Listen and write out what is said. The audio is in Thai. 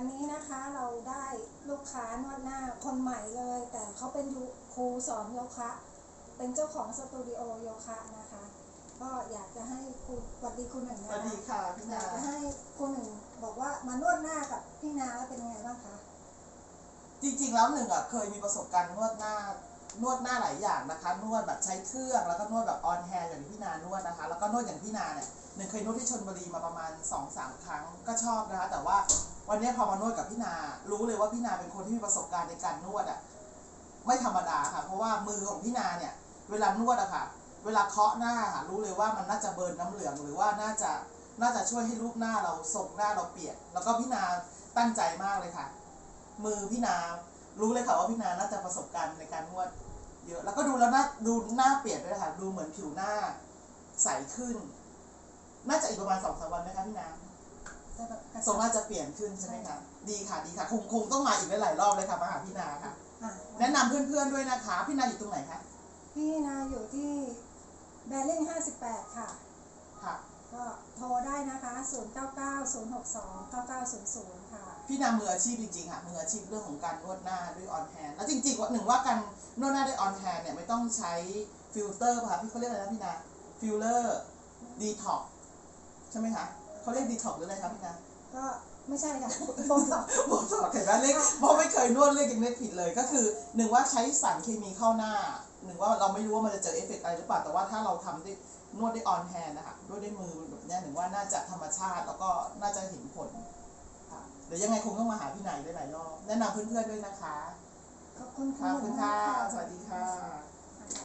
วันนี้นะคะเราได้ลูกค้านวดหน้าคนใหม่เลย แต่เขาเป็นยูครูสอนโยคะ เป็นเจ้าของสตูดิโอโยคะนะคะ ก็อยากจะให้คุณสวัสดีคุณหนึ่งสนะวัสดีคะค่ะพี่อยานากจะให้คุณหนึ่งบอกว่ามานวดหน้ากับพี่นาแล้วเป็นยังไงบ้างคะจริงๆแล้วหนึ่งอะเคยมีประสบการณ์นวดหน้านวดหน้าหลายอย่างนะคะ นวดแบบใช้เครื่องแล้วก็นวดแบบออนแฮร์อย่างที่พี่นานวดนะคะ แล้วก็นวดอย่างพี่นาเนี่ยหนึ่งเคยนวดที่ชนบุรีมาประมาณ2อสามครั้งก็ชอบนะคะ แต่ว่า วันนี้พอมานวดกับพี่นา รู้เลยว่าพี่นาเป็นคนที่มีประสบการณ์ในการนวดอะไม่ธรรมดาค่ะ เพราะว่ามือของพี่นาเนี่ย เวลานวดอะค่ะ เวลาเคาะหน้าค่ะรู้เลยว่ามันน่าจะเบิร์นน้ำเหลืองหรือว่าน่าจะน่าจะช่วยให้รูปหน้าเราทรงหน้าเราเปียนแล้วก็พี่นาตั้งใจมากเลยค่ะ มือพี่นารู้เลยค่ะว่าพี่นาน่าจะประสบการณ์ในการนวดเยอะแล้วก็ดูแล้วหน้าดูหน้าเปลี่ยนด้วยค่ะ ดูเหมือนผิวหน้าใสขึ้น น่าจะอีกประมาณสองสามวันไหมคะพี่นา จะแบบกระทรงชับน่าจะเปลี่ยนขึ้นใช่ไหมคะ ดีค่ะดีค่ะ คงคงต้องมาอีกหลายๆรอบเลยค่ะมาหาพี่นาค่ะ อะแนะนำเพื่อนๆด้วยนะคะ พี่นาอยู่ตรงไหนคะ พี่นาอยู่ที่แบริ่ง58 ค่ะ ค่ะ ก็โทรได้นะคะ 0990629900 ค่ะ พี่นามืออาชีพจริงๆค่ะ มืออาชีพเรื่องของการนวดหน้าด้วยออนแฮนแล้วจริงๆว่าหนึ่งว่าการนวดหน้าด้วยออนแฮนเนี่ยไม่ต้องใช้ฟิลเตอร์ป่ะคะพี่เขาเรียกอะไรนะพี่นาฟิลเลอร์ดีท็อกใช่ไหมคะเขาเรียกดีท็อกหรืออะไรคะพี่นา ก็ไม่ใช่ค่ะโบท็อกซ์ บอกต่อเห็นไหมเรียกเพราะไม่เคยนวดเรียกยังเรียกผิดเลย ก็คือหนึ่งว่าใช้สารเคมีเข้าหน้าหนึ่งว่าเราไม่รู้ว่ามันจะเจอเอฟเฟกต์อะไรหรือเปล่าแต่ว่าถ้าเราทำด้วยนวดด้วยออนแฮนนะคะนวดด้วยมือแบบเนี้ยหนึ่งว่าน่าจะธรรมชาติแล้วก็น่าจะเห็นผลค่ะเดี๋ยวยังไงคงต้องมาหาพี่ไหนได้หลายรอบแนะนำเพื่อนๆด้วยนะคะขอบคุณขอบคุณค่ะมากสวัสดีค่ะ